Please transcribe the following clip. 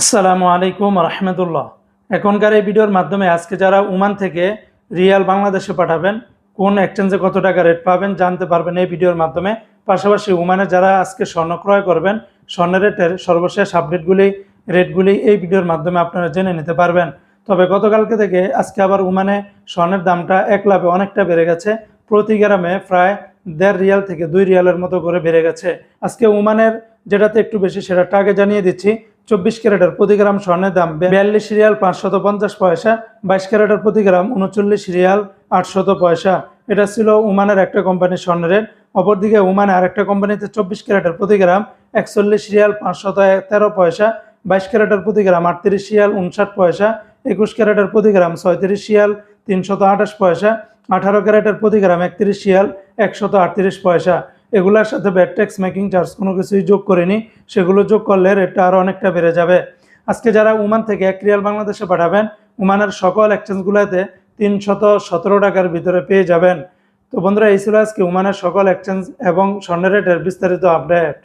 আসসালামু আলাইকুম রহমতুল্লাহ। এখনকার এই ভিডিওর মাধ্যমে আজকে যারা ওমান থেকে রিয়াল বাংলাদেশে পাঠাবেন, কোন এক্সচেঞ্জে কত টাকা রেট পাবেন জানতে পারবেন এই ভিডিওর মাধ্যমে। পাশাপাশি ওমানে যারা আজকে স্বর্ণ ক্রয় করবেন, স্বর্ণের রেটের সর্বশেষ আপডেটগুলি রেটগুলি এই ভিডিওর মাধ্যমে আপনারা জেনে নিতে পারবেন। তবে গতকালকে থেকে আজকে আবার ওমানে স্বর্ণের দামটা এক লাভে অনেকটা বেড়ে গেছে। প্রতি গ্রামে প্রায় দেড় রিয়াল থেকে দুই রিয়ালের মতো করে বেড়ে গেছে। আজকে ওমানের যেটাতে একটু বেশি সেটা আগে জানিয়ে দিচ্ছি চব্বিশ ক্যারেটের প্রতি গ্রাম স্বর্ণের দাম বিয়াল্লিশ রিয়াল পাঁচশত পঞ্চাশ পয়সা, বাইশ ক্যারেটের প্রতি গ্রাম উনচল্লিশ রিয়াল আটশত পয়সা। এটা ছিল ওমানের একটা কোম্পানির স্বর্ণের রেট। অপরদিকে ওমানে আরেকটা কোম্পানিতে চব্বিশ ক্যারেটের প্রতি গ্রাম একচল্লিশ রিয়াল পাঁচশত তেরো পয়সা, বাইশ ক্যারেটের প্রতি গ্রাম আটত্রিশ রিয়াল উনষাট পয়সা, একুশ ক্যারেটের প্রতি গ্রাম ছয়ত্রিশ রিয়াল তিনশত আঠাশ পয়সা, আঠারো ক্যারেটের প্রতি গ্রাম একত্রিশ রিয়াল একশত আটত্রিশ পয়সা। এগুলোর সাথে ব্যাড ট্যাক্স মেকিং চার্জ কোনো কিছুই যোগ করিনি। সেগুলো যোগ করলে রেটটা আরও অনেকটা বেড়ে যাবে। আজকে যারা উমান থেকে এক রিয়াল বাংলাদেশে পাঠাবেন উমানের সকল এক্সচেঞ্জগুলোতে তিনশত সতেরো টাকার ভিতরে পেয়ে যাবেন। তো বন্ধুরা, এই ছিল আজকে ওমানের সকল এক্সচেঞ্জ এবং স্বর্ণের রেটের বিস্তারিত আপডেট